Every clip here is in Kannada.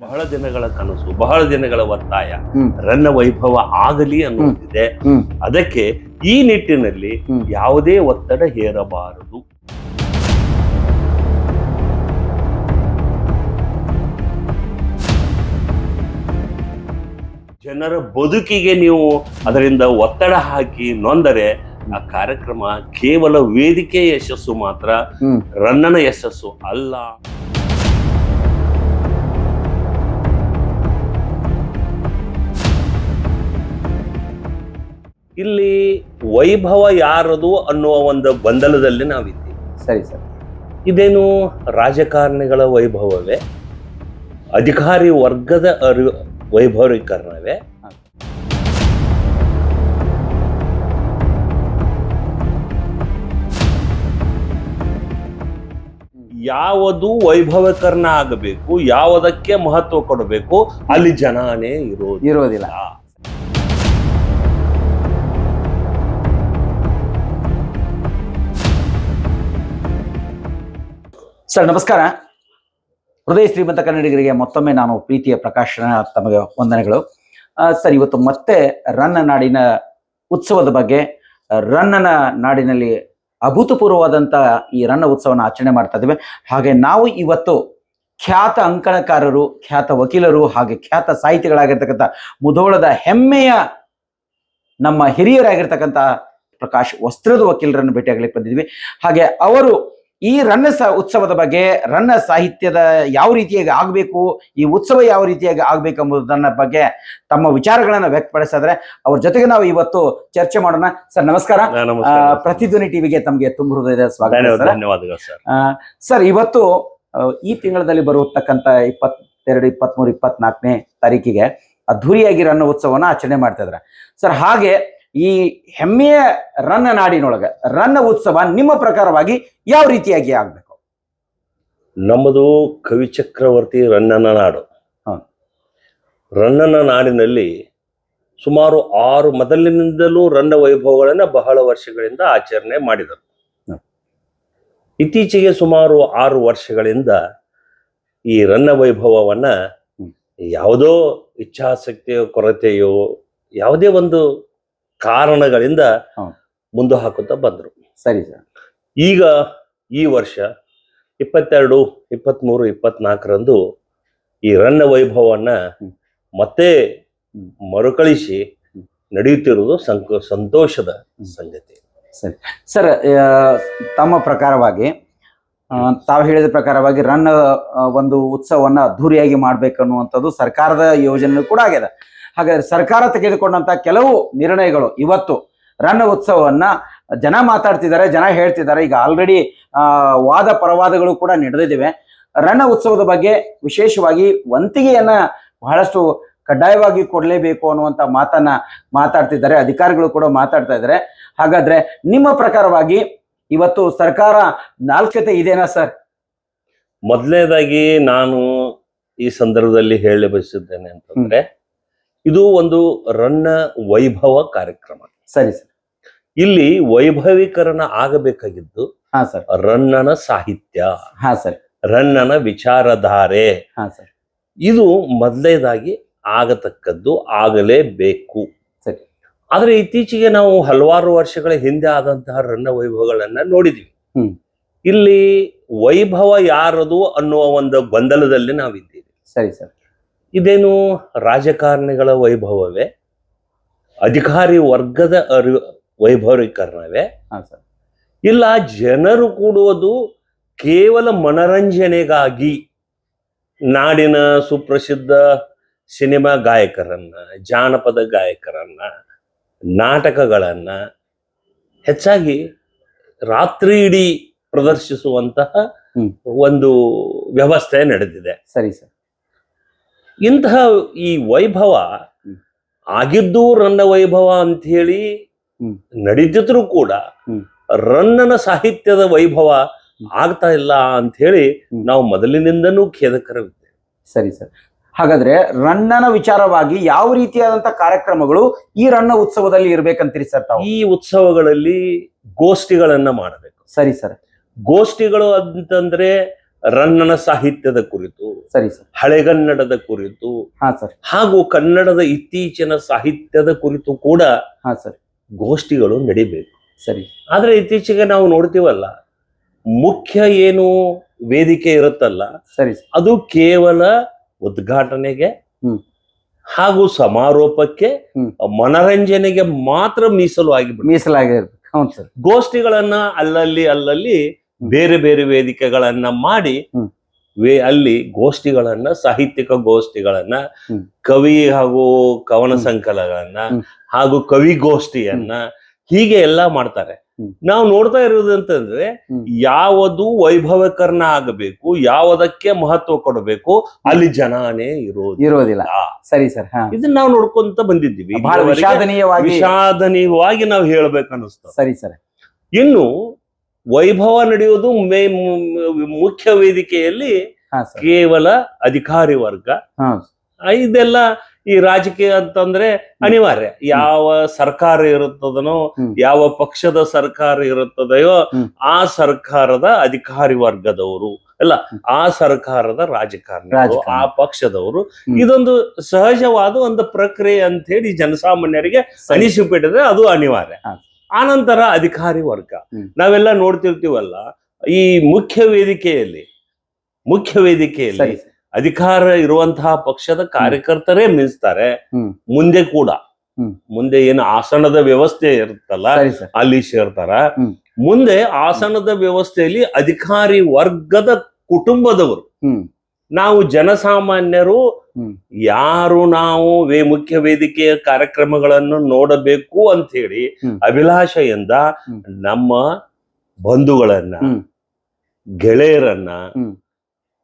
ಬಹಳ ದಿನಗಳ ಕನಸು ಬಹಳ ದಿನಗಳ ಒತ್ತಾಯ. ರನ್ನ ವೈಭವ ಆಗಲಿ ಅನ್ನುವಂತಿದೆ. ಅದಕ್ಕೆ ಈ ನಿಟ್ಟಿನಲ್ಲಿ ಯಾವುದೇ ಒತ್ತಡ ಹೇರಬಾರದು. ಜನರ ಬದುಕಿಗೆ ನೀವು ಅದರಿಂದ ಒತ್ತಡ ಹಾಕಿ ನೊಂದರೆ ಆ ಕಾರ್ಯಕ್ರಮ ಕೇವಲ ವೇದಿಕೆ ಯಶಸ್ಸು ಮಾತ್ರ ರನ್ನನ ಯಶಸ್ಸು ಅಲ್ಲ. ಇಲ್ಲಿ ವೈಭವ ಯಾರದು ಅನ್ನುವ ಒಂದು ಗೊಂದಲದಲ್ಲಿ ನಾವಿದ್ದೀವಿ. ಸರಿ ಸರ್. ಇದೇನು ರಾಜಕಾರಣಿಗಳ ವೈಭವವೇ? ಅಧಿಕಾರಿ ವರ್ಗದ ಅರಿ ವೈಭವೀಕರಣವೇ? ಯಾವುದು ವೈಭವೀಕರಣ ಆಗಬೇಕು ಯಾವುದಕ್ಕೆ ಮಹತ್ವ ಕೊಡಬೇಕು ಅಲ್ಲಿ ಜನಾನೇ ಇರೋದು ಇರೋದಿಲ್ಲ. ಸರ್, ನಮಸ್ಕಾರ. ಹೃದಯ ಶ್ರೀಮಂತ ಕನ್ನಡಿಗರಿಗೆ ಮತ್ತೊಮ್ಮೆ ನಾನು ಪ್ರೀತಿಯ ಪ್ರಕಾಶನ ತಮಗೆ ವಂದನೆಗಳು. ಸರ್, ಇವತ್ತು ಮತ್ತೆ ರನ್ನ ನಾಡಿನ ಉತ್ಸವದ ಬಗ್ಗೆ, ರನ್ನನ ನಾಡಿನಲ್ಲಿ ಅಭೂತಪೂರ್ವವಾದಂಥ ಈ ರನ್ನ ಉತ್ಸವನ ಆಚರಣೆ ಮಾಡ್ತಾ ಇದ್ದೇವೆ. ಹಾಗೆ ನಾವು ಇವತ್ತು ಖ್ಯಾತ ಅಂಕಣಕಾರರು, ಖ್ಯಾತ ವಕೀಲರು ಹಾಗೆ ಖ್ಯಾತ ಸಾಹಿತಿಗಳಾಗಿರ್ತಕ್ಕಂಥ ಮುಧೋಳದ ಹೆಮ್ಮೆಯ ನಮ್ಮ ಹಿರಿಯರಾಗಿರ್ತಕ್ಕಂಥ ಪ್ರಕಾಶ್ ವಸ್ತ್ರದ ವಕೀಲರನ್ನು ಭೇಟಿಯಾಗಲಿಕ್ಕೆ ಬಂದಿದ್ವಿ ಹಾಗೆ ಅವರು ಈ ರನ್ನ ಸ ಉತ್ಸವದ ಬಗ್ಗೆ ರನ್ನ ಸಾಹಿತ್ಯದ ಯಾವ ರೀತಿಯಾಗಿ ಆಗಬೇಕು ಈ ಉತ್ಸವ ಯಾವ ರೀತಿಯಾಗಿ ಆಗಬೇಕು ಎಂಬುದನ್ನ ಬಗ್ಗೆ ತಮ್ಮ ವಿಚಾರಗಳನ್ನ ವ್ಯಕ್ತಪಡಿಸಿದ್ರೆ ಅವ್ರ ಜೊತೆಗೆ ನಾವು ಇವತ್ತು ಚರ್ಚೆ ಮಾಡೋಣ. ಸರ್ ನಮಸ್ಕಾರ. ಪ್ರತಿಧ್ವನಿ ಟಿವಿಗೆ ತಮಗೆ ತುಂಬ ಹೃದಯದ ಸ್ವಾಗತ. ಧನ್ಯವಾದಗಳು ಸರ್. ಇವತ್ತು ಈ ತಿಂಗಳಲ್ಲಿ ಬರುವತಕ್ಕಂತ ಇಪ್ಪತ್ತೆರಡು ಇಪ್ಪತ್ಮೂರು ಇಪ್ಪತ್ನಾಲ್ಕನೇ ತಾರೀಕಿಗೆ ಅದ್ಧೂರಿಯಾಗಿ ರನ್ನ ಉತ್ಸವನ ಆಚರಣೆ ಮಾಡ್ತಾ ಇದ್ದಾರೆ. ಸರ್ ಹಾಗೆ ಈ ಹೆಮ್ಮೆಯ ರನ್ನ ನಾಡಿನೊಳಗ ರನ್ನ ಉತ್ಸವ ನಿಮ್ಮ ಪ್ರಕಾರವಾಗಿ ಯಾವ ರೀತಿಯಾಗಿ ಆಗ್ಬೇಕು ನಮ್ಮದು ಕವಿ ಚಕ್ರವರ್ತಿ ರನ್ನನ ನಾಡು. ರನ್ನನ ನಾಡಿನಲ್ಲಿ ಸುಮಾರು ಆರು ಮೊದಲಿನಿಂದಲೂ ರನ್ನ ವೈಭವಗಳನ್ನು ಬಹಳ ವರ್ಷಗಳಿಂದ ಆಚರಣೆ ಮಾಡಿದರು. ಇತ್ತೀಚೆಗೆ ಸುಮಾರು ಆರು ವರ್ಷಗಳಿಂದ ಈ ರನ್ನ ವೈಭವವನ್ನ ಯಾವುದೋ ಇಚ್ಛಾಸಕ್ತಿಯ ಕೊರತೆಯೋ ಯಾವುದೇ ಒಂದು ಕಾರಣಗಳಿಂದ. ಮುಂದೆ ಹಾಕುತ್ತಾ ಬಂದರು. ಸರಿ ಸರ್. ಈಗ ಈ ವರ್ಷ ಇಪ್ಪತ್ತೆರಡು ಇಪ್ಪತ್ತ್ಮೂರು ಇಪ್ಪತ್ನಾಲ್ಕರಂದು ಈ ರನ್ನ ವೈಭವವನ್ನ ಮತ್ತೆ ಮರುಕಳಿಸಿ ನಡೆಯುತ್ತಿರುವುದು ಸಂಕ ಸಂತೋಷದ ಸಂಗತಿ. ಸರಿ. ಸರ್ ತಮ್ಮ ಪ್ರಕಾರವಾಗಿ ತಾವು ಹೇಳಿದ ಪ್ರಕಾರವಾಗಿ ರನ್ ಒಂದು ಉತ್ಸವವನ್ನು ಅದ್ಧೂರಿಯಾಗಿ ಮಾಡಬೇಕನ್ನುವಂಥದ್ದು ಸರ್ಕಾರದ ಯೋಜನೆ ಕೂಡ ಆಗಿದೆ. ಹಾಗಾದ್ರೆ ಸರ್ಕಾರ ತೆಗೆದುಕೊಂಡಂತ ಕೆಲವು ನಿರ್ಣಯಗಳು ಇವತ್ತು ರಣ ಉತ್ಸವವನ್ನ ಜನ ಮಾತಾಡ್ತಿದ್ದಾರೆ, ಜನ ಹೇಳ್ತಿದ್ದಾರೆ. ಈಗ ಆಲ್ರೆಡಿ ವಾದ ಪರವಾದಗಳು ಕೂಡ ನಡೆದಿವೆ. ರಣ ಉತ್ಸವದ ಬಗ್ಗೆ ವಿಶೇಷವಾಗಿ ವಂತಿಗೆಯನ್ನ ಬಹಳಷ್ಟು ಕಡ್ಡಾಯವಾಗಿ ಕೊಡಲೇಬೇಕು ಅನ್ನುವಂತ ಮಾತನ್ನ ಮಾತಾಡ್ತಿದ್ದಾರೆ, ಅಧಿಕಾರಿಗಳು ಕೂಡ ಮಾತಾಡ್ತಾ ಇದ್ದಾರೆ. ಹಾಗಾದ್ರೆ ನಿಮ್ಮ ಪ್ರಕಾರವಾಗಿ ಇವತ್ತು ಸರ್ಕಾರ ನಾಲ್ಕತೆ ಇದೆನಾ ಸರ್? ಮೊದಲನೇದಾಗಿ ನಾನು ಈ ಸಂದರ್ಭದಲ್ಲಿ ಹೇಳಿ ಬಯಸಿದ್ದೇನೆ ಅಂತಂದ್ರೆ ಇದು ಒಂದು ರನ್ನ ವೈಭವ ಕಾರ್ಯಕ್ರಮ. ಸರಿ ಸರ್. ಇಲ್ಲಿ ವೈಭವೀಕರಣ ಆಗಬೇಕಾಗಿದ್ದು ಹಾ ಸರ್. ರನ್ನನ ಸಾಹಿತ್ಯ ಹಾ ಸರ್. ರನ್ನನ ವಿಚಾರಧಾರೆ. ಹಾ ಸರ್. ಇದು ಮೊದಲೇದಾಗಿ ಆಗತಕ್ಕದ್ದು ಆಗಲೇಬೇಕು. ಸರಿ. ಆದ್ರೆ ಇತ್ತೀಚೆಗೆ ನಾವು ಹಲವಾರು ವರ್ಷಗಳ ಹಿಂದೆ ಆದಂತಹ ರನ್ನ ವೈಭವಗಳನ್ನ ನೋಡಿದ್ವಿ. ಇಲ್ಲಿ ವೈಭವ ಯಾರದು ಅನ್ನುವ ಒಂದು ಗೊಂದಲದಲ್ಲಿ ನಾವಿದ್ದೀವಿ. ಸರಿ ಸರ್. ಇದೇನು ರಾಜಕಾರಣಿಗಳ ವೈಭವವೇ? ಅಧಿಕಾರಿ ವರ್ಗದ ಅರಿ ವೈಭವೀಕರಣವೇ? ಸರ್. ಇಲ್ಲ ಜನರು ಕೂಡುವುದು ಕೇವಲ ಮನರಂಜನೆಗಾಗಿ ನಾಡಿನ ಸುಪ್ರಸಿದ್ಧ ಸಿನಿಮಾ ಗಾಯಕರನ್ನ ಜಾನಪದ ಗಾಯಕರನ್ನ ನಾಟಕಗಳನ್ನ ಹೆಚ್ಚಾಗಿ ರಾತ್ರಿ ಇಡೀ ಪ್ರದರ್ಶಿಸುವಂತಹ ಒಂದು ವ್ಯವಸ್ಥೆ ನಡೆದಿದೆ. ಸರಿ ಸರ್. ಇಂತಹ ಈ ವೈಭವ. ಆಗಿದ್ದು ರನ್ನ ವೈಭವ ಅಂತ ಹೇಳಿ. ನಡೀತಿದ್ರು ಕೂಡ ರನ್ನನ ಸಾಹಿತ್ಯದ ವೈಭವ ಆಗ್ತಾ ಇಲ್ಲ ಅಂತ ಹೇಳಿ ನಾವು ಮೊದಲಿನಿಂದನೂ ಖೇದಕರವಿದ್ದೇವೆ. ಸರಿ ಸರ್. ಹಾಗಾದ್ರೆ ರನ್ನನ ವಿಚಾರವಾಗಿ ಯಾವ ರೀತಿಯಾದಂತಹ ಕಾರ್ಯಕ್ರಮಗಳು ಈ ರನ್ನ ಉತ್ಸವದಲ್ಲಿ ಇರ್ಬೇಕಂತೀರಿ ಸರ್ ತಾವು? ಈ ಉತ್ಸವಗಳಲ್ಲಿ ಗೋಷ್ಠಿಗಳನ್ನ ಮಾಡಬೇಕು. ಸರಿ ಸರ್. ಗೋಷ್ಠಿಗಳು ಅಂತಂದ್ರೆ ರನ್ನನ ಸಾಹಿತ್ಯದ ಕುರಿತು ಸರಿ ಸರ್. ಹಳೆಗನ್ನಡದ ಕುರಿತು ಹಾ ಸರ್. ಹಾಗೂ ಕನ್ನಡದ ಇತ್ತೀಚಿನ ಸಾಹಿತ್ಯದ ಕುರಿತು ಕೂಡ ಹಾ ಸರ್. ಗೋಷ್ಠಿಗಳು ನಡಿಬೇಕು. ಸರಿ. ಆದ್ರೆ ಇತ್ತೀಚೆಗೆ ನಾವು ನೋಡ್ತೀವಲ್ಲ ಮುಖ್ಯ ಏನು ವೇದಿಕೆ ಇರುತ್ತಲ್ಲ ಸರಿ ಸರ್. ಅದು ಕೇವಲ ಉದ್ಘಾಟನೆಗೆ ಹ್ಮ್. ಹಾಗೂ ಸಮಾರೋಪಕ್ಕೆ ಹ್ಮ್. ಮನರಂಜನೆಗೆ ಮಾತ್ರ ಮೀಸಲು ಆಗಿ ಮೀಸಲಾಗಿರ್ಬೇಕು. ಹೌದು ಸರ್. ಗೋಷ್ಠಿಗಳನ್ನ ಅಲ್ಲಲ್ಲಿ ಅಲ್ಲಲ್ಲಿ. ಬೇರೆ ಬೇರೆ ವೇದಿಕೆಗಳನ್ನ ಮಾಡಿ ವೇ ಅಲ್ಲಿ ಗೋಷ್ಠಿಗಳನ್ನ ಸಾಹಿತ್ಯಿಕ ಗೋಷ್ಠಿಗಳನ್ನ ಕವಿ ಹಾಗೂ ಕವನ ಸಂಕಲಗಳನ್ನ. ಹಾಗೂ ಕವಿ ಗೋಷ್ಠಿಯನ್ನ ಹೀಗೆ ಎಲ್ಲಾ ಮಾಡ್ತಾರೆ. ನಾವು ನೋಡ್ತಾ ಇರೋದು ಅಂತಂದ್ರೆ. ಯಾವುದು ವೈಭವಕರ್ಣ ಆಗಬೇಕು ಯಾವುದಕ್ಕೆ ಮಹತ್ವ ಕೊಡಬೇಕು ಅಲ್ಲಿ ಜನಾನೇ ಇರೋದು ಇರೋದಿಲ್ಲ. ಸರಿ ಸರ್ ಇದನ್ನ ನಾವು ನೋಡ್ಕೊಂತ ಬಂದಿದ್ದೀವಿ. ವಿಷಾದನೀಯವಾಗಿ ವಿಷಾದನೀಯವಾಗಿ ನಾವು ಹೇಳ್ಬೇಕನ್ನಿಸ್ತದೆ ಸರಿ ಸರ್. ಇನ್ನು ವೈಭವ ನಡೆಯುವುದು ಮೇ ಮುಖ್ಯ ವೇದಿಕೆಯಲ್ಲಿ ಕೇವಲ ಅಧಿಕಾರಿ ವರ್ಗ. ಇದೆಲ್ಲ ಈ ರಾಜಕೀಯ ಅಂತಂದ್ರೆ ಅನಿವಾರ್ಯ. ಯಾವ ಸರ್ಕಾರ ಇರುತ್ತದನೋ ಯಾವ ಪಕ್ಷದ ಸರ್ಕಾರ ಇರುತ್ತದೆಯೋ ಆ ಸರ್ಕಾರದ ಅಧಿಕಾರಿ ವರ್ಗದವರು ಅಲ್ಲ ಆ ಸರ್ಕಾರದ ರಾಜಕಾರಣ. ಆ ಪಕ್ಷದವರು. ಇದೊಂದು ಸಹಜವಾದ ಒಂದು ಪ್ರಕ್ರಿಯೆ ಅಂತ ಹೇಳಿ ಜನಸಾಮಾನ್ಯರಿಗೆ. ಅನಿಸಿಬಿಟ್ಟಿದ್ರೆ ಅದು ಅನಿವಾರ್ಯ. ಆನಂತರ ಅಧಿಕಾರಿ ವರ್ಗ. ನಾವೆಲ್ಲ ನೋಡ್ತಿರ್ತೀವಲ್ಲ ಈ ಮುಖ್ಯ ವೇದಿಕೆಯಲ್ಲಿ ಮುಖ್ಯ ವೇದಿಕೆಯಲ್ಲಿ ಅಧಿಕಾರ ಇರುವಂತಹ ಪಕ್ಷದ ಕಾರ್ಯಕರ್ತರೇ ಮಿಂಚ್ತಾರೆ ಮುಂದೆ ಕೂಡ. ಮುಂದೆ ಏನು ಆಸನದ ವ್ಯವಸ್ಥೆ ಇರುತ್ತಲ್ಲ ಅಲ್ಲಿ ಸೇರ್ತಾರ. ಮುಂದೆ ಆಸನದ ವ್ಯವಸ್ಥೆಯಲ್ಲಿ ಅಧಿಕಾರಿ ವರ್ಗದ ಕುಟುಂಬದವರು. ನಾವು ಜನಸಾಮಾನ್ಯರು. ಯಾರು ನಾವು ವೇ ಮುಖ್ಯ ವೇದಿಕೆಯ ಕಾರ್ಯಕ್ರಮಗಳನ್ನು ನೋಡಬೇಕು ಅಂತ ಹೇಳಿ. ಅಭಿಲಾಷೆಯಿಂದ ನಮ್ಮ ಬಂಧುಗಳನ್ನ ಗೆಳೆಯರನ್ನ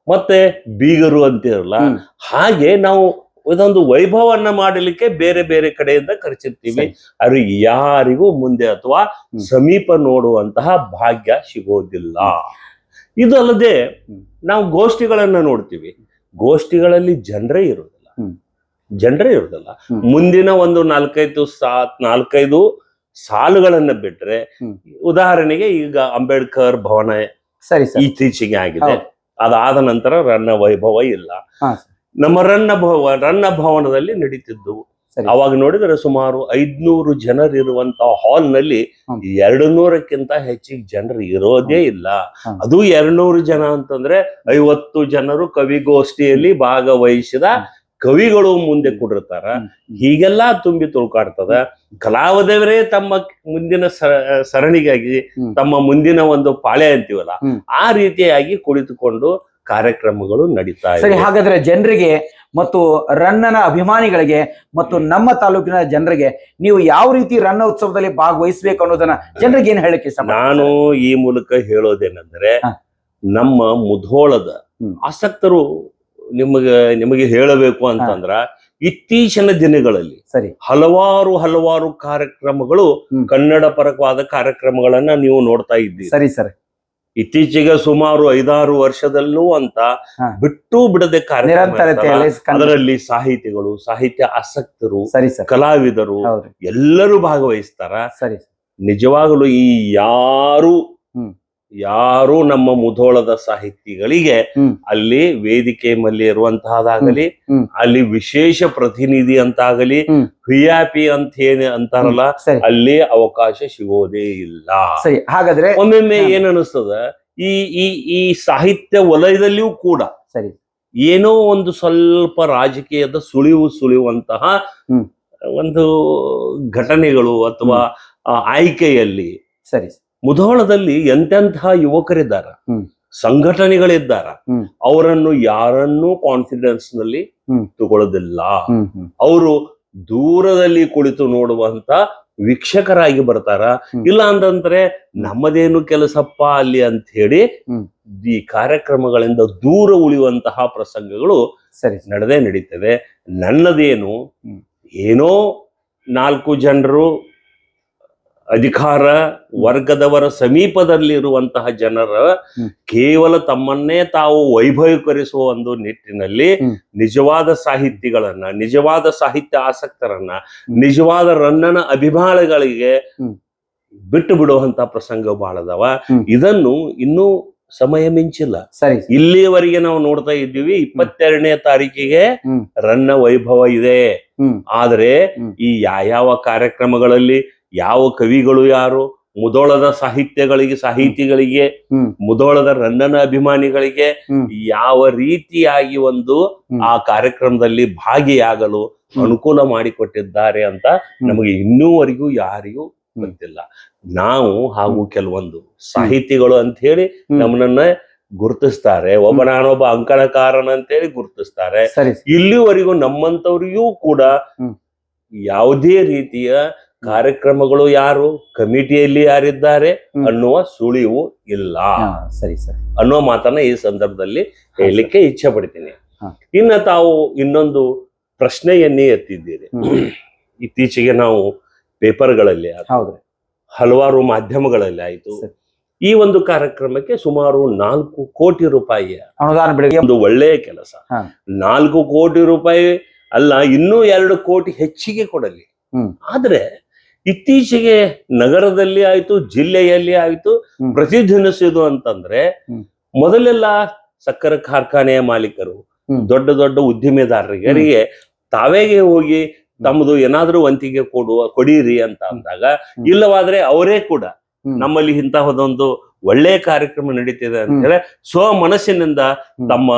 ಮತ್ತೆ ಬೀಗರು ಅಂತಿರಲ್ಲ. ಹಾಗೆ ನಾವು ಇದೊಂದು ವೈಭವನ್ನ ಮಾಡಲಿಕ್ಕೆ ಬೇರೆ ಬೇರೆ ಕಡೆಯಿಂದ ಕರೆಸಿರ್ತೀವಿ. ಸರಿ. ಅದು ಯಾರಿಗೂ ಮುಂದೆ ಅಥವಾ ಸಮೀಪ ನೋಡುವಂತಹ ಭಾಗ್ಯ ಸಿಗೋದಿಲ್ಲ. ಇದಲ್ಲದೆ ನಾವು ಗೋಷ್ಠಿಗಳನ್ನ ನೋಡ್ತೀವಿ. ಗೋಷ್ಠಿಗಳಲ್ಲಿ ಜನರೇ ಇರೋದಿಲ್ಲ ಹ್ಮ್. ಜನರೇ ಇರೋದಿಲ್ಲ ಹ್ಮ್. ಮುಂದಿನ ಒಂದು ನಾಲ್ಕೈದು ಸಾ ನಾಲ್ಕೈದು ಸಾಲುಗಳನ್ನ ಬಿಟ್ರೆ. ಉದಾಹರಣೆಗೆ ಈಗ ಅಂಬೇಡ್ಕರ್ ಭವನ ಸರಿ ಇತ್ತೀಚೆಗೆ ಆಗಿದೆ. ಅದಾದ ನಂತರ ರನ್ನ ವೈಭವ ಇಲ್ಲ ನಮ್ಮ ರನ್ನ ಭವ ರನ್ನ ಭವನದಲ್ಲಿ ನಡೀತಿದ್ದು ಸರಿ ಅವಾಗ ನೋಡಿದ್ರೆ ಸುಮಾರು ಐದ್ನೂರು ಜನರಿರುವಂತ ಹಾಲ್ನಲ್ಲಿ. ಎರಡು ನೂರಕ್ಕಿಂತ ಹೆಚ್ಚಿಗೆ ಜನರು ಇರೋದೇ ಇಲ್ಲ. ಅದು ಎರಡ್ನೂರು ಜನ ಅಂತಂದ್ರೆ ಐವತ್ತು ಜನರು ಕವಿಗೋಷ್ಠಿಯಲ್ಲಿ ಭಾಗವಹಿಸಿದ ಕವಿಗಳು ಮುಂದೆ ಕೊಡಿರ್ತಾರ. ಹೀಗೆಲ್ಲಾ ತುಂಬಿ ತುಳ್ಕಾಡ್ತದ. ಕಲಾವಿದವರೇ ತಮ್ಮ ಮುಂದಿನ ಸರಣಿಗಾಗಿ ತಮ್ಮ ಮುಂದಿನ ಒಂದು ಪಾಳೆ ಅಂತೀವಲ್ಲ ಆ ರೀತಿಯಾಗಿ ಕುಳಿತುಕೊಂಡು ಕಾರ್ಯಕ್ರಮಗಳು ನಡೀತಾ ಸರಿ ಇದೆ. ಹಾಗಾದ್ರೆ ಜನರಿಗೆ ಮತ್ತು ರನ್ನನ ಅಭಿಮಾನಿಗಳಿಗೆ ಮತ್ತು ನಮ್ಮ ತಾಲೂಕಿನ ಜನರಿಗೆ ನೀವು ಯಾವ ರೀತಿ ರನ್ನ ಉತ್ಸವದಲ್ಲಿ ಭಾಗವಹಿಸಬೇಕು ಅನ್ನೋದನ್ನ ಜನರಿಗೆ ಏನ್ ಹೇಳಕ್ಕೆ ನಾನು ಈ ಮೂಲಕ ಹೇಳೋದೇನೆಂದ್ರೆ ನಮ್ಮ ಮುಧೋಳದ ಆಸಕ್ತರು ನಿಮಗೆ ನಿಮಗೆ ಹೇಳಬೇಕು ಅಂತಂದ್ರ ಇತ್ತೀಚಿನ ದಿನಗಳಲ್ಲಿ ಸರಿ. ಹಲವಾರು ಹಲವಾರು ಕಾರ್ಯಕ್ರಮಗಳು ಕನ್ನಡ ಪರಕವಾದ ಕಾರ್ಯಕ್ರಮಗಳನ್ನ ನೀವು ನೋಡ್ತಾ ಇದ್ದೀರಿ. ಸರಿ ಸರ್. ಇತ್ತೀಚೆಗೆ ಸುಮಾರು ಐದಾರು ವರ್ಷದಲ್ಲೂ ಅಂತ ಬಿಟ್ಟು ಬಿಡದೆ. ಅದರಲ್ಲಿ ಸಾಹಿತಿಗಳು ಸಾಹಿತ್ಯ ಆಸಕ್ತರು ಕಲಾವಿದರು ಎಲ್ಲರೂ ಭಾಗವಹಿಸ್ತಾರ ಸರಿ ನಿಜವಾಗಲೂ ಈ ಯಾರು. ಯಾರು ನಮ್ಮ ಮುಧೋಳದ ಸಾಹಿತಿಗಳಿಗೆ ಅಲ್ಲಿ ವೇದಿಕೆ ಮೇಲೆ ಇರುವಂತಹದಾಗಲಿ ಅಲ್ಲಿ ವಿಶೇಷ ಪ್ರತಿನಿಧಿ ಅಂತಾಗಲಿ ಆಗಲಿ ವಿಐಪಿ ಅಂತ ಏನ್ ಅಂತಾರಲ್ಲ ಅಲ್ಲಿ ಅವಕಾಶ ಸಿಗೋದೇ ಇಲ್ಲ. ಸರಿ ಹಾಗಾದ್ರೆ ಒಮ್ಮೊಮ್ಮೆ. ಏನ್ ಅನಿಸ್ತದ ಈ ಈ ಈ ಸಾಹಿತ್ಯ ವಲಯದಲ್ಲಿಯೂ ಕೂಡ ಸರಿ. ಏನೋ ಒಂದು ಸ್ವಲ್ಪ ರಾಜಕೀಯದ ಸುಳಿವು ಸುಳಿಯುವಂತಹ ಒಂದು ಘಟನೆಗಳು ಅಥವಾ ಆಯ್ಕೆಯಲ್ಲಿ ಸರಿ. ಮುಧೋಳದಲ್ಲಿ ಎಂತೆಂತಹ ಯುವಕರಿದ್ದಾರ. ಸಂಘಟನೆಗಳಿದ್ದಾರ. ಅವರನ್ನು ಯಾರನ್ನೂ ಕಾನ್ಫಿಡೆನ್ಸ್ನಲ್ಲಿ. ತಗೊಳ್ಳೋದಿಲ್ಲ. ಅವರು ದೂರದಲ್ಲಿ ಕುಳಿತು ನೋಡುವಂತ ವೀಕ್ಷಕರಾಗಿ ಬರ್ತಾರ. ಇಲ್ಲ ಅಂತಂದ್ರೆ ನಮ್ಮದೇನು ಕೆಲಸಪ್ಪ ಅಲ್ಲಿ ಅಂತ ಹೇಳಿ ಈ ಕಾರ್ಯಕ್ರಮಗಳಿಂದ ದೂರ ಉಳಿಯುವಂತಹ ಪ್ರಸಂಗಗಳು ಸರಿ. ನಡೆದೇ ನಡೀತದೆ ನನ್ನದೇನು ಏನೋ ನಾಲ್ಕು ಜನರು ಅಧಿಕಾರ ವರ್ಗದವರ ಸಮೀಪದಲ್ಲಿರುವಂತಹ ಜನರ ಕೇವಲ ತಮ್ಮನ್ನೇ ತಾವು ವೈಭವೀಕರಿಸುವ ಒಂದು ನಿಟ್ಟಿನಲ್ಲಿ ನಿಜವಾದ ಸಾಹಿತಿಗಳನ್ನ ನಿಜವಾದ ಸಾಹಿತ್ಯ ಆಸಕ್ತರನ್ನ ನಿಜವಾದ ರನ್ನನ ಅಭಿಮಾನಗಳಿಗೆ. ಬಿಟ್ಟು ಬಿಡುವಂತ ಪ್ರಸಂಗ ಬಹಳದವ ಹ್ಮ್. ಇದನ್ನು ಇನ್ನೂ ಸಮಯ ಮಿಂಚಿಲ್ಲ. ಸರಿ. ಇಲ್ಲಿಯವರೆಗೆ ನಾವು ನೋಡ್ತಾ ಇದ್ದೀವಿ ಇಪ್ಪತ್ತೆರಡನೇ ತಾರೀಕಿಗೆ ರನ್ನ ವೈಭವ ಇದೆ. ಆದರೆ. ಈ ಯಾವ ಕಾರ್ಯಕ್ರಮಗಳಲ್ಲಿ ಯಾವ ಕವಿಗಳು ಯಾರು? ಮುದೋಳದ ಸಾಹಿತ್ಯಗಳಿಗೆ ಸಾಹಿತಿಗಳಿಗೆ ಮುದೋಳದ ರನ್ನನ ಅಭಿಮಾನಿಗಳಿಗೆ ಯಾವ ರೀತಿಯಾಗಿ ಒಂದು ಆ ಕಾರ್ಯಕ್ರಮದಲ್ಲಿ ಭಾಗಿಯಾಗಲು. ಅನುಕೂಲ ಮಾಡಿಕೊಟ್ಟಿದ್ದಾರೆ ಅಂತ. ನಮಗೆ ಇನ್ನೂವರೆಗೂ ಯಾರಿಗೂ. ಗೊತ್ತಿಲ್ಲ. ನಾವು ಹಾಗೂ ಕೆಲವೊಂದು ಸಾಹಿತಿಗಳು ಅಂತ ಹೇಳಿ. ನಮ್ಮನ್ನ ಗುರುತಿಸ್ತಾರೆ. ಒಬ್ಬ ನಾನೊಬ್ಬ ಅಂಕಣಕಾರನ ಅಂತೇಳಿ ಗುರುತಿಸ್ತಾರೆ. ಇಲ್ಲಿವರೆಗೂ ನಮ್ಮಂತವ್ರಿಗೂ ಕೂಡ. ಯಾವುದೇ ರೀತಿಯ ಕಾರ್ಯಕ್ರಮಗಳು ಯಾರು? ಕಮಿಟಿಯಲ್ಲಿ ಯಾರಿದ್ದಾರೆ. ಅನ್ನುವ ಸುಳಿವು ಇಲ್ಲ. ಸರಿ ಸರಿ. ಅನ್ನೋ ಮಾತನ್ನ ಈ ಸಂದರ್ಭದಲ್ಲಿ ಹೇಳಲಿಕ್ಕೆ ಇಚ್ಛೆ ಪಡ್ತೀನಿ. ಇನ್ನ ತಾವು ಇನ್ನೊಂದು ಪ್ರಶ್ನೆಯನ್ನೇ ಎತ್ತಿದ್ದೀರಿ. ಇತ್ತೀಚೆಗೆ ನಾವು ಪೇಪರ್ಗಳಲ್ಲಿ ಹಲವಾರು ಮಾಧ್ಯಮಗಳಲ್ಲಿ ಆಯ್ತು. ಈ ಒಂದು ಕಾರ್ಯಕ್ರಮಕ್ಕೆ ಸುಮಾರು ನಾಲ್ಕು ಕೋಟಿ ರೂಪಾಯಿ ಅನುದಾನ ಒಂದು ಒಳ್ಳೆಯ ಕೆಲಸ. ನಾಲ್ಕು ಕೋಟಿ ರೂಪಾಯಿ ಅಲ್ಲ ಇನ್ನೂ ಎರಡು ಕೋಟಿ ಹೆಚ್ಚಿಗೆ ಕೊಡಲಿ. ಆದ್ರೆ ಇತ್ತೀಚೆಗೆ ನಗರದಲ್ಲಿ ಆಯ್ತು ಜಿಲ್ಲೆಯಲ್ಲಿ ಆಯ್ತು. ಪ್ರತಿಧ್ವನಿಸಿದು ಅಂತಂದ್ರೆ. ಮೊದಲೆಲ್ಲ ಸಕ್ಕರೆ ಕಾರ್ಖಾನೆಯ ಮಾಲೀಕರು ದೊಡ್ಡ ದೊಡ್ಡ ಉದ್ದಿಮೆದಾರರಿಗೆ ತಾವೇಗೆ ಹೋಗಿ ತಮ್ಮದು ಏನಾದ್ರೂ ವಂತಿಗೆ ಕೊಡುವ ಕೊಡೀರಿ ಅಂತ ಅಂದಾಗ ಇಲ್ಲವಾದ್ರೆ ಅವರೇ ಕೂಡ. ನಮ್ಮಲ್ಲಿ ಇಂತಹದೊಂದು ಒಳ್ಳೆ ಕಾರ್ಯಕ್ರಮ ನಡೀತಿದೆ ಅಂತ. ಹೇಳಿ ಸ್ವ ಮನಸ್ಸಿನಿಂದ ತಮ್ಮ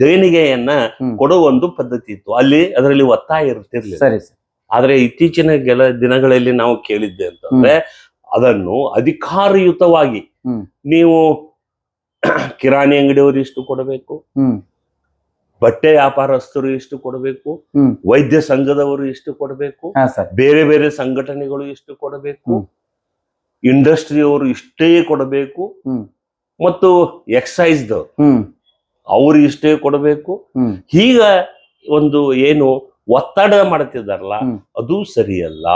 ದೇಣಿಗೆಯನ್ನ. ಕೊಡುವ ಒಂದು ಪದ್ಧತಿ ಇತ್ತು ಅಲ್ಲಿ ಅದರಲ್ಲಿ ಒತ್ತಾಯ ಇರ್ತಿರ್ಲಿಲ್ಲ ಸರಿ ಸರಿ ಆದ್ರೆ ಇತ್ತೀಚಿನ ಕೆಲ ದಿನಗಳಲ್ಲಿ ನಾವು ಕೇಳಿದ್ದೆ ಅಂತಂದ್ರೆ ಅದನ್ನು ಅಧಿಕಾರಯುತವಾಗಿ ನೀವು ಕಿರಾಣಿ ಅಂಗಡಿಯವರು ಇಷ್ಟು ಕೊಡಬೇಕು ಬಟ್ಟೆ ವ್ಯಾಪಾರಸ್ಥರು ಇಷ್ಟು ಕೊಡಬೇಕು. ವೈದ್ಯ ಸಂಘದವರು ಇಷ್ಟು ಕೊಡಬೇಕು ಬೇರೆ ಬೇರೆ ಸಂಘಟನೆಗಳು ಇಷ್ಟು ಕೊಡಬೇಕು. ಇಂಡಸ್ಟ್ರಿಯವರು ಇಷ್ಟೇ ಕೊಡಬೇಕು. ಮತ್ತು ಎಕ್ಸೈಸ್ದು ಅವರು ಅವ್ರು ಇಷ್ಟೇ ಕೊಡಬೇಕು ಈಗ ಹೀಗ ಒಂದು ಏನು ಒತ್ತಡ ಮಾಡ್ತಿದಾರಲ್ಲ ಹ್ಮ್. ಅದು ಸರಿಯಲ್ಲ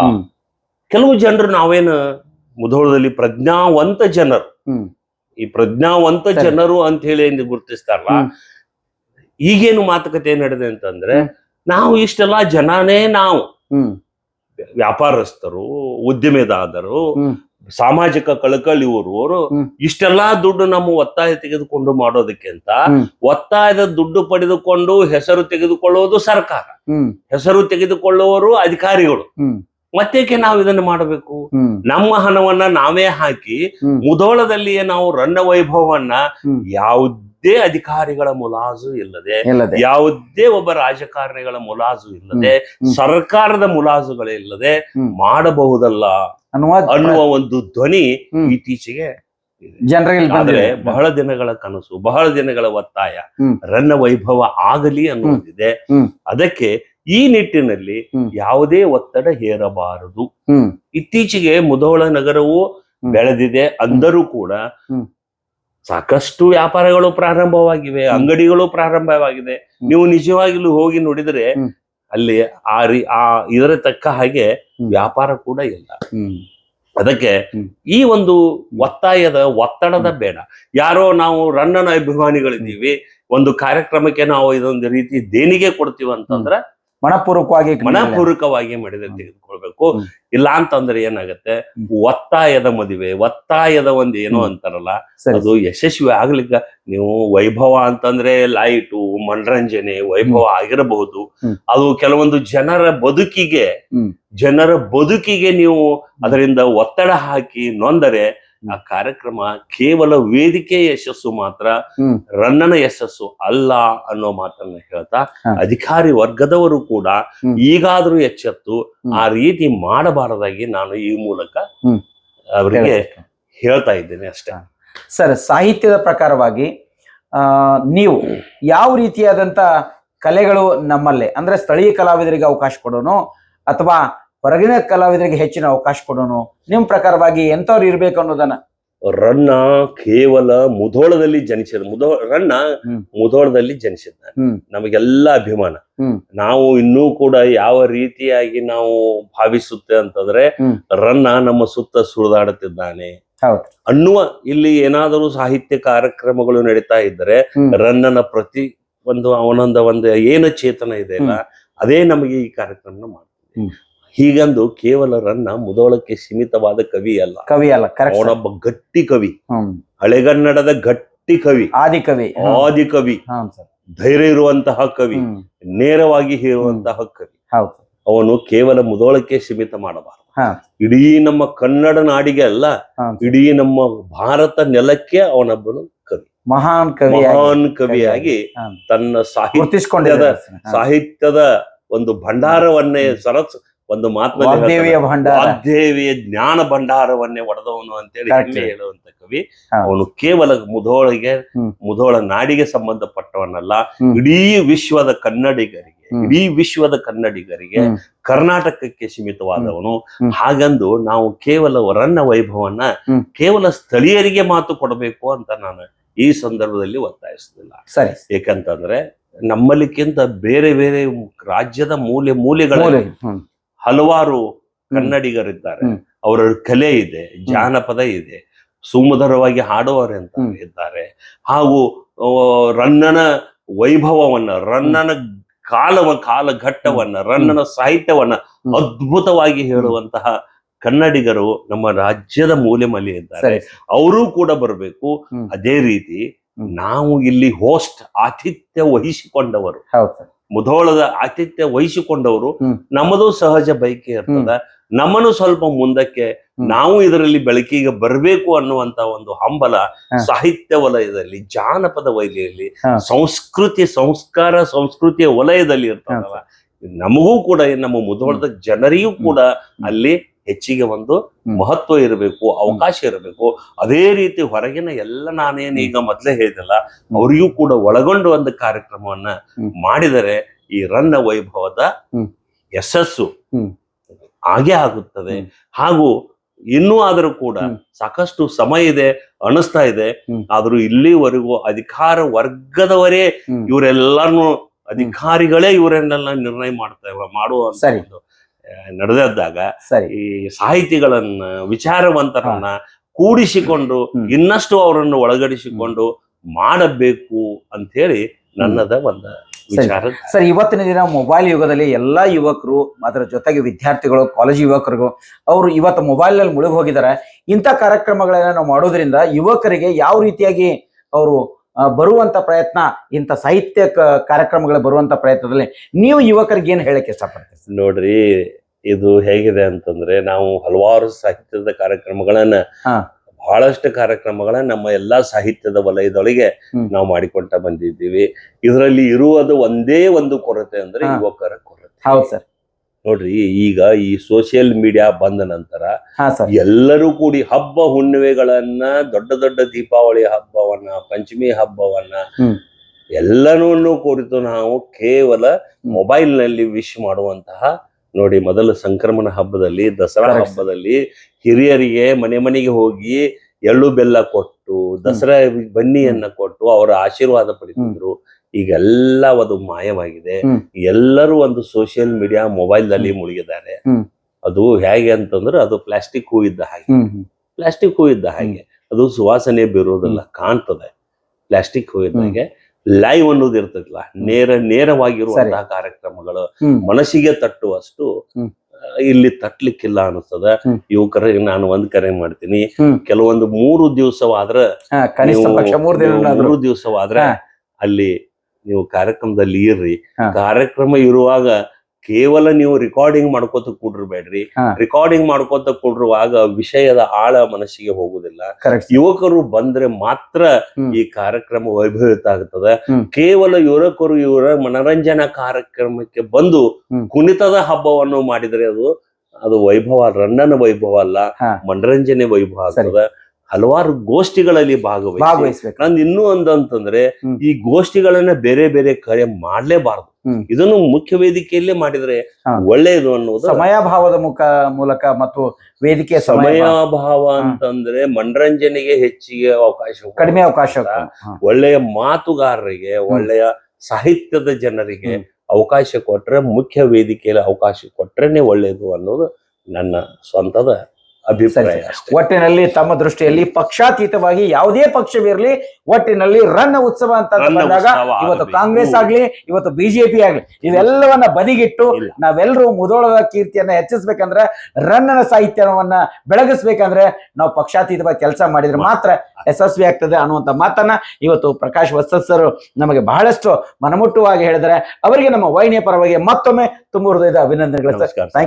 ಕೆಲವು ಜನರು ನಾವೇನು ಮುಧೋಳದಲ್ಲಿ ಪ್ರಜ್ಞಾವಂತ ಜನರು ಈ ಪ್ರಜ್ಞಾವಂತ. ಜನರು ಅಂತ ಹೇಳಿ ಎಂದು ಗುರುತಿಸ್ತಾರಲ್ಲ. ಈಗೇನು ಮಾತುಕತೆ ನಡೆದೆ ಅಂತಂದ್ರೆ. ನಾವು ಇಷ್ಟೆಲ್ಲ ಜನನೇ ನಾವು ವ್ಯಾಪಾರಸ್ಥರು ಉದ್ಯಮದಾದರು. ಸಾಮಾಜಿಕ ಕಳಕಳಿಯುವವರು. ಇಷ್ಟೆಲ್ಲಾ ದುಡ್ಡು ನಮ್ಮ ಒತ್ತಾಯ ತೆಗೆದುಕೊಂಡು ಮಾಡೋದಕ್ಕಿಂತ. ಒತ್ತಾಯದ ದುಡ್ಡು ಪಡೆದುಕೊಂಡು ಹೆಸರು ತೆಗೆದುಕೊಳ್ಳುವುದು ಸರ್ಕಾರ ಹೆಸರು ತೆಗೆದುಕೊಳ್ಳುವವರು ಅಧಿಕಾರಿಗಳು ಮತ್ತೇಕೆ ನಾವು ಇದನ್ನು ಮಾಡಬೇಕು ನಮ್ಮ ಹಣವನ್ನ ನಾವೇ ಹಾಕಿ. ಮುಧೋಳದಲ್ಲಿಯೇ ನಾವು ರನ್ನ ವೈಭವವನ್ನ ಹ್ಮ್. ಯಾವುದೇ ಅಧಿಕಾರಿಗಳ ಮುಲಾಜು ಇಲ್ಲದೆ ಯಾವುದೇ ಒಬ್ಬ ರಾಜಕಾರಣಿಗಳ ಮುಲಾಜು ಇಲ್ಲದೆ ಸರ್ಕಾರದ ಮುಲಾಜುಗಳಿಲ್ಲದೆ. ಮಾಡಬಹುದಲ್ಲ ಅನ್ನುವ ಒಂದು ಧ್ವನಿ. ಇತ್ತೀಚೆಗೆ ಜನರಿಗೆ ಬಹಳ ದಿನಗಳ ಕನಸು ಬಹಳ ದಿನಗಳ ಒತ್ತಾಯ. ರನ್ನ ವೈಭವ ಆಗಲಿ ಅನ್ನುವಂತಿದೆ. ಅದಕ್ಕೆ ಈ ನಿಟ್ಟಿನಲ್ಲಿ ಯಾವುದೇ ಒತ್ತಡ ಹೇರಬಾರದು. ಇತ್ತೀಚೆಗೆ ಮುಧೋಳ ನಗರವು ಬೆಳೆದಿದೆ. ಅಂದರೂ ಕೂಡ. ಸಾಕಷ್ಟು ವ್ಯಾಪಾರಗಳು ಪ್ರಾರಂಭವಾಗಿವೆ ಅಂಗಡಿಗಳು ಪ್ರಾರಂಭವಾಗಿದೆ. ನೀವು ನಿಜವಾಗಿಲೂ ಹೋಗಿ ನೋಡಿದ್ರೆ ಅಲ್ಲಿ ಆ ರೀ ಆ ಇದರ ತಕ್ಕ ಹಾಗೆ ವ್ಯಾಪಾರ ಕೂಡ ಇಲ್ಲ. ಹ್ಮ್. ಅದಕ್ಕೆ ಈ ಒಂದು ಒತ್ತಾಯದ ಒತ್ತಡದ ಬೇಡ. ಯಾರೋ ನಾವು ರನ್ನನ ಅಭಿಮಾನಿಗಳಿದ್ದೀವಿ ಒಂದು ಕಾರ್ಯಕ್ರಮಕ್ಕೆ ನಾವು ಇದೊಂದು ರೀತಿ ದೇಣಿಗೆ ಕೊಡ್ತೀವಿ ಅಂತಂದ್ರೆ ಮನಪೂರ್ವಕವಾಗಿ ಮನಪೂರ್ವಕವಾಗಿ ಮಾಡಿದ್ರೆ ತೆಗೆದುಕೊಳ್ಬೇಕು. ಇಲ್ಲ ಅಂತಂದ್ರೆ ಏನಾಗುತ್ತೆ. ಒತ್ತಾಯದ ಮದುವೆ ಒತ್ತಾಯದ ಒಂದು ಏನೋ. ಅಂತಾರಲ್ಲ ಅದು ಯಶಸ್ವಿ ಆಗ್ಲಿಕ್ಕ ನೀವು ವೈಭವ ಅಂತಂದ್ರೆ ಲೈಟು ಮನರಂಜನೆ ವೈಭವ ಆಗಿರಬಹುದು. ಅದು ಕೆಲವೊಂದು ಜನರ ಬದುಕಿಗೆ ಜನರ ಬದುಕಿಗೆ ನೀವು ಅದರಿಂದ ಒತ್ತಡ ಹಾಕಿ ನೊಂದರೆ ಆ ಕಾರ್ಯಕ್ರಮ ಕೇವಲ ವೇದಿಕೆ ಯಶಸ್ಸು ಮಾತ್ರ. ರನ್ನನ ಯಶಸ್ಸು ಅಲ್ಲ ಅನ್ನೋ ಮಾತನ್ನ ಹೇಳ್ತಾ ಅಧಿಕಾರಿ ವರ್ಗದವರು ಕೂಡ. ಈಗಾದ್ರೂ ಎಚ್ಚೆತ್ತು ಆ ರೀತಿ ಮಾಡಬಾರದಾಗಿ ನಾನು ಈ ಮೂಲಕ. ಅವರಿಗೆ ಹೇಳ್ತಾ ಇದ್ದೇನೆ ಅಷ್ಟೇ ಸರ್ ಸಾಹಿತ್ಯದ ಪ್ರಕಾರವಾಗಿ ಆ ನೀವು ಯಾವ ರೀತಿಯಾದಂತ ಕಲೆಗಳು ನಮ್ಮಲ್ಲೇ ಅಂದ್ರೆ ಸ್ಥಳೀಯ ಕಲಾವಿದರಿಗೆ ಅವಕಾಶ ಕೊಡೋನು ಅಥವಾ ಹೊರಗಿನ ಕಲಾವಿದರಿಗೆ ಹೆಚ್ಚಿನ ಅವಕಾಶ ಕೊಡೋನು ನಿಮ್ಮ ಪ್ರಕಾರವಾಗಿ ಎಂತವ್ರು ಇರ್ಬೇಕು ಅನ್ನೋದನ್ನ ರನ್ನ ಕೇವಲ ಮುಧೋಳದಲ್ಲಿ ಜನಿಸಿದ ಮುಧೋ ರನ್ನ. ಮುಧೋಳದಲ್ಲಿ ಜನಿಸಿದ್ದಾನೆ ಹ್ಮ್. ನಮಗೆಲ್ಲ ಅಭಿಮಾನ ನಾವು ಇನ್ನೂ ಕೂಡ ಯಾವ ರೀತಿಯಾಗಿ ನಾವು ಭಾವಿಸುತ್ತೆ ಅಂತಂದ್ರೆ. ರನ್ನ ನಮ್ಮ ಸುತ್ತ ಸುಳಿದಾಡುತ್ತಿದ್ದಾನೆ ಅನ್ನುವ ಇಲ್ಲಿ ಏನಾದರೂ ಸಾಹಿತ್ಯ ಕಾರ್ಯಕ್ರಮಗಳು ನಡೀತಾ ಇದ್ದರೆ ಹ್ಮ್. ರನ್ನನ ಪ್ರತಿ ಒಂದು ಅವನೊಂದ ಒಂದು ಏನು ಚೇತನ ಇದೆ ಅಲ್ಲ ಅದೇ ನಮಗೆ ಈ ಕಾರ್ಯಕ್ರಮ ಮಾಡ್ತೀವಿ. ಹೀಗಂದು ಕೇವಲ ರನ್ನ ಮುದೋಳಕ್ಕೆ ಸೀಮಿತವಾದ ಕವಿ ಅಲ್ಲ. ಕವಿ ಅಲ್ಲ ಅವನೊಬ್ಬ ಗಟ್ಟಿ ಕವಿ. ಹಳೆಗನ್ನಡದ ಗಟ್ಟಿ ಕವಿ. ಆದಿ ಕವಿ. ಆದಿ ಕವಿ. ಸರ್. ಧೈರ್ಯ ಇರುವಂತಹ ಕವಿ. ನೇರವಾಗಿ ಹೇಳುವಂತಹ ಕವಿ. ಅವನು ಕೇವಲ ಮುದೋಳಕ್ಕೆ ಸೀಮಿತ ಮಾಡಬಾರದು. ಇಡೀ ನಮ್ಮ ಕನ್ನಡ ನಾಡಿಗೆ ಅಲ್ಲ. ಇಡೀ ನಮ್ಮ ಭಾರತ ನೆಲಕ್ಕೆ ಅವನೊಬ್ಬನು ಕವಿ. ಮಹಾನ್ ಕವಿ ಮಹಾನ್ ಕವಿಯಾಗಿ ತನ್ನ ಸಾಹಿತ್ಯದ ಸಾಹಿತ್ಯದ ಒಂದು ಭಂಡಾರವನ್ನೇ ಸರಸ್ ಒಂದು ಮಾತ್ಮೇವಿಯ ವಾಗ್ದೇವಿಯ ಭಂಡಾರ. ದೇವಿಯ ಜ್ಞಾನ ಭಂಡಾರವನ್ನೇ ಒಡೆದವನು ಅಂತೇಳಿ. ಹೆಮ್ಮೆ ಹೇಳುವಂತ ಕವಿ. ಅವನು ಕೇವಲ ಮುಧೋಳಿಗೆ. ಮುಧೋಳ ನಾಡಿಗೆ ಸಂಬಂಧಪಟ್ಟವನಲ್ಲ. ಇಡೀ ವಿಶ್ವದ ಕನ್ನಡಿಗರಿಗೆ. ಇಡೀ ವಿಶ್ವದ ಕನ್ನಡಿಗರಿಗೆ ಕರ್ನಾಟಕಕ್ಕೆ ಸೀಮಿತವಾದವನು. ಹಾಗಂದು ನಾವು ಕೇವಲ ವರನ್ನ ವೈಭವನ್ನ ಕೇವಲ ಸ್ಥಳೀಯರಿಗೆ ಮಾತು ಕೊಡಬೇಕು ಅಂತ ನಾನು ಈ ಸಂದರ್ಭದಲ್ಲಿ ಒತ್ತಾಯಿಸುದಿಲ್ಲ ಸರಿ. ಏಕಂತಂದ್ರೆ ನಮ್ಮಲ್ಲಿಕ್ಕಿಂತ ಬೇರೆ ಬೇರೆ ರಾಜ್ಯದ ಮೂಲೆ ಮೂಲೆಗಳ ಮೂಲೆ. ಹ್ಮ್. ಹಲವಾರು ಕನ್ನಡಿಗರಿದ್ದಾರೆ. ಅವರ ಕಲೆ ಇದೆ ಜಾನಪದ ಇದೆ ಸುಮಧುರವಾಗಿ ಹಾಡುವರೆ ಅಂತ ಇದ್ದಾರೆ. ಹಾಗೂ ರನ್ನನ ವೈಭವವನ್ನ ರನ್ನನ ಕಾಲವ ಕಾಲಘಟ್ಟವನ್ನ ರನ್ನನ ಸಾಹಿತ್ಯವನ್ನ ಅದ್ಭುತವಾಗಿ ಹೇಳುವಂತಹ ಕನ್ನಡಿಗರು ನಮ್ಮ ರಾಜ್ಯದ ಮೂಲೆ ಮಲೆ ಇದ್ದಾರೆ ಅವರು ಕೂಡ ಬರಬೇಕು. ಅದೇ ರೀತಿ ನಾವು ಇಲ್ಲಿ ಹೋಸ್ಟ್ ಆತಿಥ್ಯ ವಹಿಸಿಕೊಂಡವರು. ಮುಧೋಳದ ಆತಿಥ್ಯ ವಹಿಸಿಕೊಂಡವರು ನಮ್ಮದು ಸಹಜ ಬೈಕಿ ಇರ್ತದ. ನಮ್ಮನು ಸ್ವಲ್ಪ ಮುಂದಕ್ಕೆ ನಾವು ಇದರಲ್ಲಿ ಬೆಳಕಿಗೆ ಬರಬೇಕು ಅನ್ನುವಂತ ಒಂದು ಹಂಬಲ ಸಾಹಿತ್ಯ ವಲಯದಲ್ಲಿ ಜಾನಪದ ವಲಯದಲ್ಲಿ ಸಂಸ್ಕೃತಿ ಸಂಸ್ಕಾರ ಸಂಸ್ಕೃತಿಯ ವಲಯದಲ್ಲಿ ಇರ್ತದಲ್ಲ ನಮಗೂ ಕೂಡ ನಮ್ಮ ಮುಧೋಳದ ಜನರಿಗೂ ಕೂಡ ಅಲ್ಲಿ ಹೆಚ್ಚಿಗೆ ಒಂದು ಮಹತ್ವ ಇರಬೇಕು ಅವಕಾಶ ಇರಬೇಕು. ಅದೇ ರೀತಿ ಹೊರಗಿನ ಎಲ್ಲ ನಾನೇನು ಈಗ ಮೊದಲೇ ಹೇಳಿದಲ್ಲ ಅವರಿಗೂ ಕೂಡ ಒಳಗೊಂಡು ಒಂದು ಕಾರ್ಯಕ್ರಮವನ್ನ ಮಾಡಿದರೆ ಈ ರನ್ನ ವೈಭವದ ಯಶಸ್ಸು. ಹಾಗೆ ಆಗುತ್ತದೆ. ಹಾಗೂ ಇನ್ನೂ ಆದರೂ ಕೂಡ ಸಾಕಷ್ಟು ಸಮಯ ಇದೆ ಅನಿಸ್ತಾ ಇದೆ. ಆದ್ರೂ ಇಲ್ಲಿವರೆಗೂ ಅಧಿಕಾರ ವರ್ಗದವರೇ ಇವರೆಲ್ಲಾನು ಅಧಿಕಾರಿಗಳೇ ಇವರನ್ನೆಲ್ಲ ನಿರ್ಣಯ ಮಾಡ್ತಾ ಮಾಡುವ ಸರಿ. ಸರಿ. ಈ ಸಾಹಿತಿಗಳನ್ನ ವಿಚಾರವಂತರನ್ನ ಕೂಡಿಸಿಕೊಂಡು ಇನ್ನಷ್ಟು ಅವರನ್ನು ಒಳಗಡಿಸಿಕೊಂಡು ಮಾಡಬೇಕು ಅಂತ ಹೇಳಿ ನನ್ನದ ಒಂದು ವಿಚಾರ. ಸರ್ ಇವತ್ತಿನ ದಿನ ಮೊಬೈಲ್ ಯುಗದಲ್ಲಿ ಎಲ್ಲಾ ಯುವಕರು ಅದರ ಜೊತೆಗೆ ವಿದ್ಯಾರ್ಥಿಗಳು ಕಾಲೇಜ್ ಯುವಕರಿಗೂ ಅವರು ಇವತ್ತು ಮೊಬೈಲ್ನಲ್ಲಿ ಮುಳುಗಿ ಹೋಗಿದ್ದಾರೆ. ಇಂಥ ಕಾರ್ಯಕ್ರಮಗಳನ್ನ ನಾವು ಮಾಡೋದ್ರಿಂದ ಯುವಕರಿಗೆ ಯಾವ ರೀತಿಯಾಗಿ ಅವರು ಬರುವಂತ ಪ್ರಯತ್ನ ಇಂಥ ಸಾಹಿತ್ಯ ಕ- ಕಾರ್ಯಕ್ರಮಗಳು ಬರುವಂತ ಪ್ರಯತ್ನದಲ್ಲಿ ನೀವು ಯುವಕರಿಗೆ ಏನು ಹೇಳಕ್ ಇಷ್ಟಪಡ್ತೀರಿ? ನೋಡ್ರಿ ಇದು ಹೇಗಿದೆ ಅಂತಂದ್ರೆ ನಾವು ಹಲವಾರು ಸಾಹಿತ್ಯದ ಕಾರ್ಯಕ್ರಮಗಳನ್ನ. ಬಹಳಷ್ಟು ಕಾರ್ಯಕ್ರಮಗಳನ್ನ ನಮ್ಮ ಎಲ್ಲಾ ಸಾಹಿತ್ಯದ ವಲಯದೊಳಗೆ. ನಾವು ಮಾಡಿಕೊಂಡ ಬಂದಿದ್ದೀವಿ ಇದರಲ್ಲಿ ಇರುವುದು ಒಂದೇ ಒಂದು ಕೊರತೆ ಅಂದ್ರೆ. ಯುವಕರ ಕೊರತೆ ಹೌದು ಸರ್ ನೋಡ್ರಿ ಈಗ ಈ ಸೋಷಿಯಲ್ ಮೀಡಿಯಾ ಬಂದ ನಂತರ ಎಲ್ಲರೂ ಕೂಡಿ ಹಬ್ಬ ಹುಣ್ಣಿಮೆಗಳನ್ನ ದೊಡ್ಡ ದೊಡ್ಡ ದೀಪಾವಳಿ ಹಬ್ಬವನ್ನ ಪಂಚಮಿ ಹಬ್ಬವನ್ನ. ಎಲ್ಲನೂ ಕುರಿತು ನಾವು ಕೇವಲ. ಮೊಬೈಲ್ನಲ್ಲಿ ವಿಶ್ ಮಾಡುವಂತಹ ನೋಡಿ ಮೊದಲು ಸಂಕ್ರಮಣ ಹಬ್ಬದಲ್ಲಿ ದಸರಾ ಹಬ್ಬದಲ್ಲಿ ಹಿರಿಯರಿಗೆ ಮನೆ ಮನೆಗೆ ಹೋಗಿ ಎಳ್ಳು ಬೆಲ್ಲ ಕೊಟ್ಟು ದಸರಾ ಬನ್ನಿಯನ್ನ ಕೊಟ್ಟು ಅವರ ಆಶೀರ್ವಾದ ಪಡಿತಿದ್ರು ಈಗೆಲ್ಲ ಅದು ಮಾಯವಾಗಿದೆ. ಎಲ್ಲರೂ ಒಂದು ಸೋಷಿಯಲ್ ಮೀಡಿಯಾ ಮೊಬೈಲ್ನಲ್ಲಿ ಮುಳುಗಿದ್ದಾರೆ. ಅದು ಹೇಗೆ ಅಂತಂದ್ರೆ ಅದು ಪ್ಲಾಸ್ಟಿಕ್ ಹೂ ಇದ್ದ ಹಾಗೆ. ಪ್ಲಾಸ್ಟಿಕ್ ಹೂ ಇದ್ದ ಹಾಗೆ. ಅದು ಸುವಾಸನೆ ಬೀರೋದಲ್ಲ ಕಾಣ್ತದೆ. ಪ್ಲಾಸ್ಟಿಕ್ ಹೂ ಇದ್ದ ಹಾಗೆ. ಲೈವ್ ಅನ್ನೋದು ಇರ್ತದಲ್ಲ ನೇರ ನೇರವಾಗಿರುವಂತಹ ಕಾರ್ಯಕ್ರಮಗಳು ಮನಸ್ಸಿಗೆ ತಟ್ಟುವಷ್ಟು ಇಲ್ಲಿ ತಟ್ಲಿಕ್ಕಿಲ್ಲ ಅನಿಸ್ತದ ಯುವಕರ ನಾನು ಒಂದ್ ಕರೆ ಮಾಡ್ತೀನಿ. ಕೆಲವೊಂದು ಮೂರು ದಿವಸವಾದ್ರ ಮೂರು ದಿವಸವಾದ್ರೆ ಅಲ್ಲಿ ನೀವು ಕಾರ್ಯಕ್ರಮದಲ್ಲಿ ಇರ್ರಿ. ಕಾರ್ಯಕ್ರಮ ಇರುವಾಗ ಕೇವಲ ನೀವು ರೆಕಾರ್ಡಿಂಗ್ ಮಾಡ್ಕೋತ ಕೂಡಿರ್ಬೇಡ್ರಿ. ರೆಕಾರ್ಡಿಂಗ್ ರಿಕಾರ್ಡಿಂಗ್ ಮಾಡ್ಕೋತ ಕೂಡಿರುವಾಗ ವಿಷಯದ ಆಳ ಮನಸ್ಸಿಗೆ ಹೋಗುದಿಲ್ಲ. ಯುವಕರು ಬಂದ್ರೆ ಮಾತ್ರ ಈ ಕಾರ್ಯಕ್ರಮ ವೈಭವಿತ ಆಗ್ತದೆ. ಕೇವಲ ಯುವಕರು ಇವರ ಮನರಂಜನಾ ಕಾರ್ಯಕ್ರಮಕ್ಕೆ ಬಂದು. ಕುಣಿತದ ಹಬ್ಬವನ್ನು ಮಾಡಿದ್ರೆ ಅದು ಅದು ವೈಭವ ರನ್ನನ ವೈಭವ ಅಲ್ಲ ಮನರಂಜನೆ ವೈಭವ ಆಗ್ತದೆ. ಹಲವಾರು ಗೋಷ್ಠಿಗಳಲ್ಲಿ ಭಾಗವಹಿಸಬೇಕು ಭಾಗವಹಿಸ್ಬೇಕು. ನಂದು ಇನ್ನೂ ಒಂದು ಅಂತಂದ್ರೆ ಈ ಗೋಷ್ಠಿಗಳನ್ನ ಬೇರೆ ಬೇರೆ ಕಾರ್ಯ ಮಾಡ್ಲೇಬಾರದು. ಇದನ್ನು ಮುಖ್ಯ ವೇದಿಕೆಯಲ್ಲೇ ಮಾಡಿದ್ರೆ. ಒಳ್ಳೆಯದು ಅನ್ನೋದು ಸಮಯಭಾವದ ಮುಖ ಮೂಲಕ ಮತ್ತು ವೇದಿಕೆ ಸಮಯ ಸಮಯಾಭಾವ ಅಂತಂದ್ರೆ ಮನರಂಜನೆಗೆ ಹೆಚ್ಚಿಗೆ ಅವಕಾಶ ಕಡಿಮೆ ಅವಕಾಶ. ಒಳ್ಳೆಯ ಮಾತುಗಾರರಿಗೆ ಒಳ್ಳೆಯ ಸಾಹಿತ್ಯದ ಜನರಿಗೆ ಅವಕಾಶ ಕೊಟ್ರೆ ಮುಖ್ಯ ವೇದಿಕೆಯಲ್ಲಿ ಅವಕಾಶ ಕೊಟ್ರೇನೆ ಒಳ್ಳೆಯದು ಅನ್ನೋದು ನನ್ನ ಸ್ವಂತದ ಅಭಿಪ್ರಾಯ ಒಟ್ಟಿನಲ್ಲಿ ತಮ್ಮ ದೃಷ್ಟಿಯಲ್ಲಿ ಪಕ್ಷಾತೀತವಾಗಿ ಯಾವುದೇ ಪಕ್ಷವಿರಲಿ ಒಟ್ಟಿನಲ್ಲಿ ರನ್ ಉತ್ಸವ ಅಂತ ಬಂದಾಗ ಇವತ್ತು ಕಾಂಗ್ರೆಸ್ ಆಗ್ಲಿ ಇವತ್ತು ಬಿಜೆಪಿ ಆಗ್ಲಿ ಇವೆಲ್ಲವನ್ನ ಬದಿಗಿಟ್ಟು. ನಾವೆಲ್ಲರೂ ಮುದೋಳದ ಕೀರ್ತಿಯನ್ನ ಹೆಚ್ಚಿಸ್ಬೇಕಂದ್ರೆ ರನ್ನ ಸಾಹಿತ್ಯವನ್ನ ಬೆಳಗಿಸ್ಬೇಕಂದ್ರೆ ನಾವು ಪಕ್ಷಾತೀತವಾಗಿ ಕೆಲಸ ಮಾಡಿದ್ರೆ ಮಾತ್ರ. ಯಶಸ್ವಿ ಆಗ್ತದೆ ಅನ್ನುವಂತ ಮಾತನ್ನ ಇವತ್ತು ಪ್ರಕಾಶ್ ವತ್ಸರು ನಮಗೆ ಬಹಳಷ್ಟು ಮನಮುಟ್ಟುವಾಗಿ ಹೇಳಿದರೆ ಅವರಿಗೆ ನಮ್ಮ ವಾಹಿನಿಯ ಪರವಾಗಿ ಮತ್ತೊಮ್ಮೆ ತುಂಬ ಹೃದಯದ ಅಭಿನಂದನೆಗಳು ಸರ್.